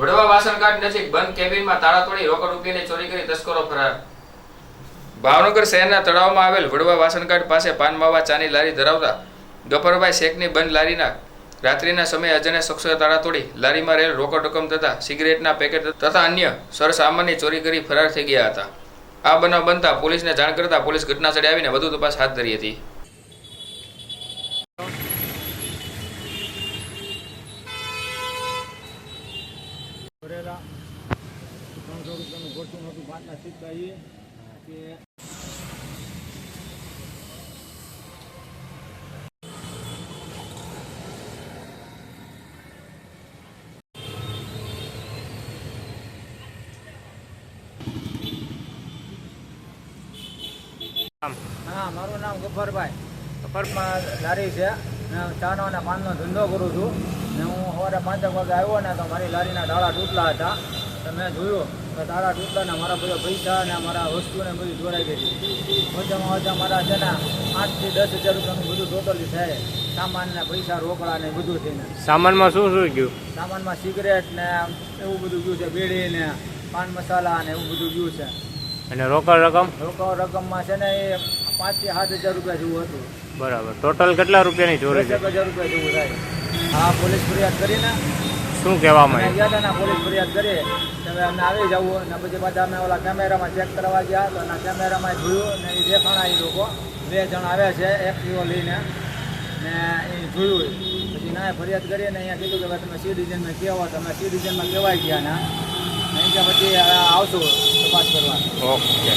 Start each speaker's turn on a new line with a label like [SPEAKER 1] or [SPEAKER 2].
[SPEAKER 1] વડવા વાસણઘાટ નજીક બંધ કેબિનમાં તાળા તોડી રોકડ રૂપિયાની ચોરી કરી તસ્કરો ફરાર. ભાવનગર શહેરના તળાવમાં આવેલ વડવા વાસણઘાટ પાસે પાન માવા ચાની લારી ધરાવતા ગફરભાઈ શેખની બંધ લારીના રાત્રિના સમયે અજાણ્યા શખ્સોએ તાળા તોડી લારીમાં રહેલ રોકડ રકમ તથા સિગરેટના પેકેટ તથા અન્ય સરસામાનની ચોરી કરી ફરાર થઈ ગયા હતા. આ બનાવ બનતા પોલીસને જાણ કરતા પોલીસ ઘટના સ્થળે આવીને વધુ તપાસ હાથ ધરી હતી.
[SPEAKER 2] રૂપિયાનું ગોઠવું નહોતું પાંચના સિક્કા એ કે હા, મારું નામ ગફરભાઈ ગફરમાં લારી છે. ચાનો અને પાનનો ધંધો કરું છું. ને હું સવારે પાંચેક વાગે આવ્યો ને તો મારી લારીના ડાળા તૂટલા હતા. તો મેં જોયું કે તાળા તૂટલા મારા બધા પૈસા અને મારા વસ્તુને બધી ચોરાઈ ગઈ ઓછામાં ઓછા મારા છે ને આઠથી દસ હજાર રૂપિયાનું બધું ટોટલી થાય. સામાનને પૈસા રોકડા ને બધું થઈને.
[SPEAKER 3] સામાનમાં શું શું ગયું?
[SPEAKER 2] સામાનમાં સિગરેટ ને એવું બધું ગયું છે બીડી ને પાન મસાલા ને એવું બધું ગયું છે.
[SPEAKER 3] અને રોકડ રકમ?
[SPEAKER 2] રોકડ રકમમાં છે ને એ પાંચથી સાત હજાર રૂપિયા જેવું હતું.
[SPEAKER 3] બરાબર. ટોટલ કેટલા રૂપિયાની ચોરી છે?
[SPEAKER 2] હજાર રૂપિયા જેવું થાય. હા પોલીસ ફરિયાદ કરીને
[SPEAKER 3] શું કહેવામાં
[SPEAKER 2] અમે ગયા હતા પોલીસ ફરિયાદ કરીએ તમે અમને આવી જવું ને પછી બધા અમે ઓલા કેમેરામાં ચેક કરવા ગયા તો એના કેમેરામાં જોયું ને એ દેખાણા એ લોકો. બે જણ આવ્યા છે એક્ટિવો લઈને ને એ જોયું પછી ના ફરિયાદ કરીને અહીંયા કીધું કે ભાઈ તમે સી ડિઝાઇનમાં કહેવા તો અમે સી ડિઝાઇનમાં કહેવાય ગયા ને. અહીં કે પછી આવશું તપાસ કરવા
[SPEAKER 3] ઓકે.